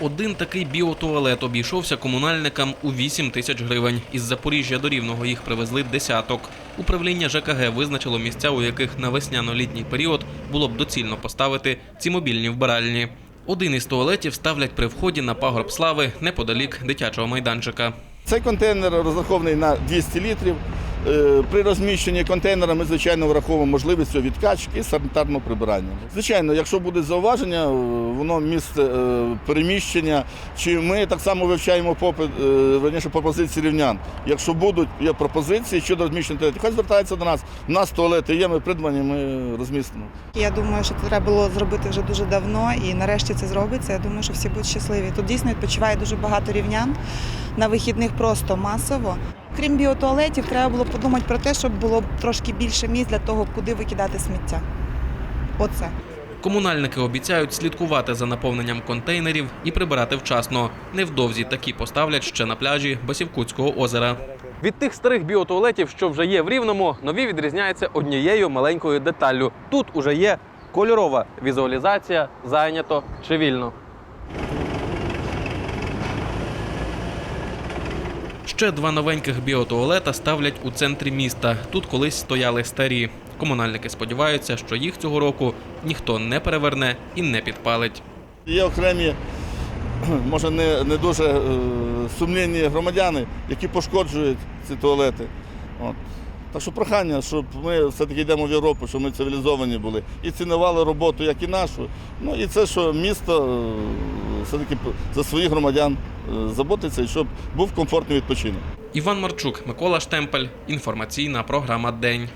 Один такий біотуалет обійшовся комунальникам у 8 тисяч гривень. Із Запоріжжя до Рівного їх привезли десяток. Управління ЖКГ визначило місця, у яких на весняно-літній період було б доцільно поставити ці мобільні вбиральні. Один із туалетів ставлять при вході на пагорб слави неподалік дитячого майданчика. Цей контейнер розрахований на 200 літрів. Е, При розміщенні контейнера ми, звичайно, враховуємо можливість його відкачки і санітарного прибирання. Звичайно, якщо буде зауваження, е, воно місце е, переміщення, чи ми так само вивчаємо попит, е, верніше, пропозиції рівнян. Якщо будуть є пропозиції щодо розміщення туалетів, хай звертаються до нас. У нас туалети є, ми придбані, ми розмістимо. Я думаю, що це треба було зробити вже дуже давно, і нарешті це зробиться. Я думаю, що всі будуть щасливі. Тут дійсно відпочиває дуже багато рівнян на вихідних просто масово. Крім біотуалетів, треба було подумати про те, щоб було трошки більше місць для того, куди викидати сміття. Оце. Комунальники обіцяють слідкувати за наповненням контейнерів і прибирати вчасно. Невдовзі такі поставлять ще на пляжі Басівкутського озера. Від тих старих біотуалетів, що вже є в Рівному, нові відрізняються однією маленькою деталлю. Тут уже є кольорова візуалізація, зайнято чи вільно. Ще два новеньких біотуалета ставлять у центрі міста. Тут колись стояли старі. Комунальники сподіваються, що їх цього року ніхто не переверне і не підпалить. Є окремі, може не, не дуже е, сумлінні громадяни, які пошкоджують ці туалети. От. Так що прохання, щоб ми все-таки йдемо в Європу, щоб ми цивілізовані були і цінували роботу, як і нашу. Ну і це, що місто е, все-таки за своїх громадян е, заботиться і щоб був комфортний відпочинок. Іван Марчук, Микола Штемпель. Інформаційна програма День.